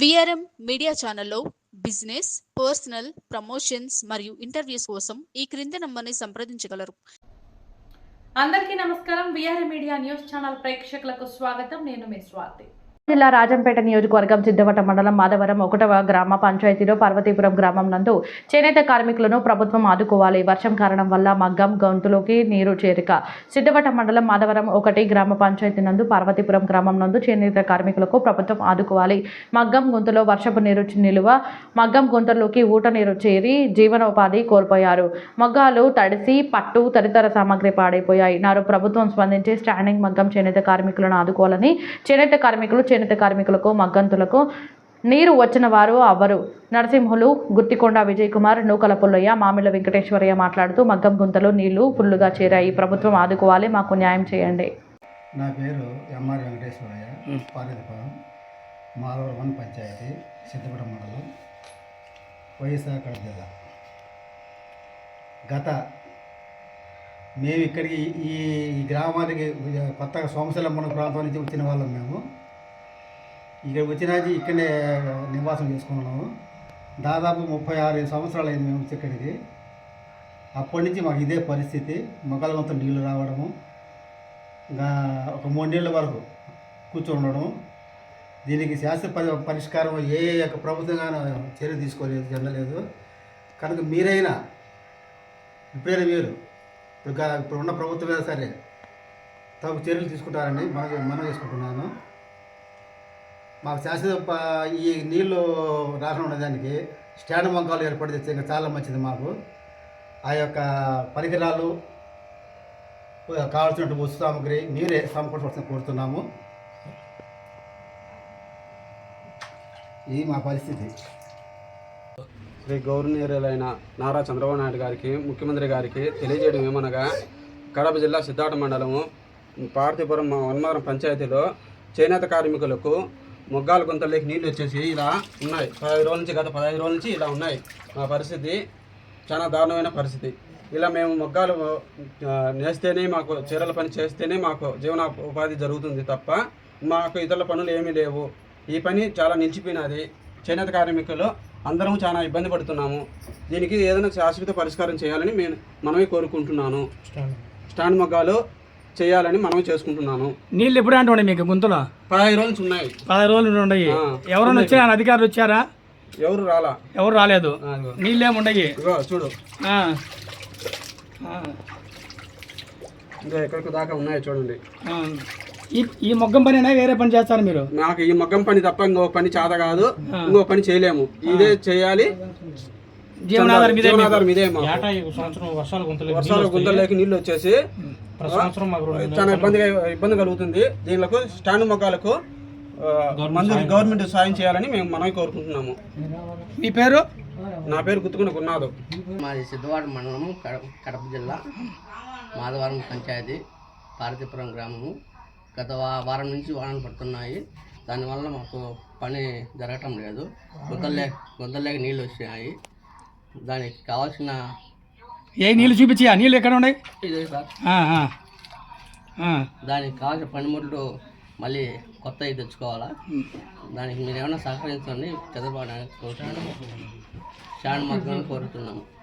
VRM media ఛానల్లో business personal promotions మరియు interviews కోసం ఈ క్రింది నంబర్ని సంప్రదించగలరు. అందరికీ నమస్కారం. విఆర్ మీడియా న్యూస్ ఛానల్ ప్రేక్షకులకు స్వాగతం. నేను మీ స్వాతి. జిల్లా రాజంపేట నియోజకవర్గం సిద్ధవట మండలం మాధవరం ఒకటవ గ్రామ పంచాయతీలో పార్వతీపురం గ్రామం నందు చేనేత కార్మికులను ప్రభుత్వం ఆదుకోవాలి. వర్షం కారణం వల్ల మగ్గం గొంతులోకి నీరు చేరిక. సిద్ధవట మండలం మాధవరం ఒకటి గ్రామ పంచాయతీ నందు పార్వతీపురం గ్రామం నందు చేనేత కార్మికులకు ప్రభుత్వం ఆదుకోవాలి. మగ్గం గొంతులో వర్షపు నీరు నిలువ మగ్గం గొంతులోకి ఊట నీరు చేరి జీవనోపాధి కోల్పోయారు. మగ్గాలు తడిసి పట్టు తదితర సామాగ్రి పాడైపోయాయి. నారు ప్రభుత్వం స్పందించి స్టాండింగ్ మగ్గం చేనేత కార్మికులను ఆదుకోవాలని చేనేత కార్మికులు చేనేత కార్మికులకు మగ్గంతులకు నీరు వచ్చిన వారు అవ్వరు. నరసింహులు గుత్తికొండ విజయ్ కుమార్ నూకల పుల్లయ్య మామిళ్ళ వెంకటేశ్వరయ్య మాట్లాడుతూ మగ్గం గుంతలో నీళ్ళు ఫుల్లుగా చేరాయి. ప్రభుత్వం ఆదుకోవాలి మాకు న్యాయం చేయండి. నా పేరు ఎంఆర్ వెంకటేశ్వరయ్య పార్వతీపురం మాధవరం వన్ పంచాయతీ సిద్దిపేట మండలం వైఎస్ఆర్ కడప జిల్లా. గత మేము ఇక్కడికి ఈ గ్రామానికి కొత్తగా సోమశలమ్మన ప్రాంతం నుంచి వచ్చిన వాళ్ళం మేము. ఇక్కడ వచ్చినాచి ఇక్కడే నివాసం చేసుకున్నాము. దాదాపు ముప్పై ఆరు సంవత్సరాలు అయింది మేము ఇక్కడికి. అప్పటి నుంచి మాకు ఇదే పరిస్థితి. మొక్కలమంతా నీళ్ళు రావడము ఇంకా ఒక మూడేళ్ళ వరకు కూర్చొని ఉండడం దీనికి శాస్త్ర పరి పరిష్కారం ఏ యొక్క ప్రభుత్వంగానూ చర్య తీసుకోలేదు జరగలేదు. కనుక మీరైనా ఇప్పుడైనా మీరు ఇప్పుడు ఇప్పుడు ఉన్న ప్రభుత్వమైనా సరే తగు చర్యలు తీసుకుంటారని మనం మనం చేసుకుంటున్నాను. మాకు శాశ్వత ఈ నీళ్ళు రాకుండా ఉండడానికి స్టాండ్ మొక్కలు ఏర్పాటు చేస్తే ఇంకా చాలా మంచిది మాకు. ఆ యొక్క పరికరాలు కావాల్సినటువంటి వస్తు సామాగ్రి మీరే సమకూర్చవలసిన కోరుతున్నాము. ఇది మా పరిస్థితి. శ్రీ గౌరవనీయులైన నారా చంద్రబాబు నాయుడు గారికి ముఖ్యమంత్రి గారికి తెలియజేయడం ఏమనగా కడప జిల్లా సిద్ధార్థ మండలము పార్థిపురం వన్మారం పంచాయతీలో చేనేత కార్మికులకు మొగ్గాల గుంతలోకి నీళ్ళు వచ్చేసి ఇలా ఉన్నాయి. పదహైదు రోజుల నుంచి గత పదహైదు రోజుల నుంచి ఇలా ఉన్నాయి. మా పరిస్థితి చాలా దారుణమైన పరిస్థితి. ఇలా మేము మొగ్గాలు నేస్తేనే మాకు చీరల పని చేస్తేనే మాకు జీవన ఉపాధి జరుగుతుంది తప్ప మాకు ఇతర పనులు ఏమీ లేవు. ఈ పని చాలా నిలిచిపోయినది. చేనేత కార్మికులు అందరం చాలా ఇబ్బంది పడుతున్నాము. దీనికి ఏదైనా శాశ్వత పరిష్కారం చేయాలని నేను మనమే కోరుకుంటున్నాను. స్టాండ్ మొగ్గాలు చేయాలని మనమే చేసుకుంటున్నాను. నీళ్ళు ఎప్పుడు అంటుండే మీకు గుంతలో? పదహైదు రోజుల ఉన్నాయి. పదహారు రోజులు ఉండయి ఆ, ఎవరైనా వచ్చారా? అధికారులు వచ్చారా? ఎవరు రాలా? ఎవరు రాలేదు. ఆ, ఇదిగో. నీళ్ళు ఏముండయి ఇదిగో చూడు. ఇంకా ఎక్కడికి దాకా ఉన్నాయి చూడండి. ఈ ఈ మొగ్గం పని వేరే పని చేస్తారు మీరు? నాకు ఈ మగ్గం పని తప్ప ఇంకో పని చేత కాదు. ఇంకో పని చేయలేము. ఇదే చేయాలి. జీవనాధారం ఇదే సంవత్సరం వర్షాలు గుంతలు వర్షాలు గుంతల్లోకి నీళ్ళు వచ్చేసి చాలా ఇబ్బందిగా ఇబ్బంది కలుగుతుంది. దీనికి స్టాండ్ మొక్కలకు మందు గవర్నమెంట్ సాయం చేయాలని మేము మనం కోరుకుంటున్నాము. మీ పేరు? నా పేరు గుర్తుకున్న గున్నాదు మాది సిద్ధవాడ మండలము కడప కడప జిల్లా మాధవరం పంచాయతీ పార్వతీపురం గ్రామము. గత వారం నుంచి వానలు పడుతున్నాయి. దానివల్ల మాకు పని జరగటం లేదు. గుంతలే గుంతలేక నీళ్ళు వచ్చినాయి దానికి కావాల్సిన ఏ నీళ్ళు చూపించి ఆ నీళ్ళు ఎక్కడ ఉన్నాయి? ఇదే సార్. ఆ, ఆ. ఆ. దానికి కావాల్సిన పనిముట్లు మళ్ళీ కొత్తవి తెచ్చుకోవాలా? దానికి మీరు ఏమైనా సహకరించండి చంద్రబాబు నాయుడు మార్గం కోరుతున్నాము.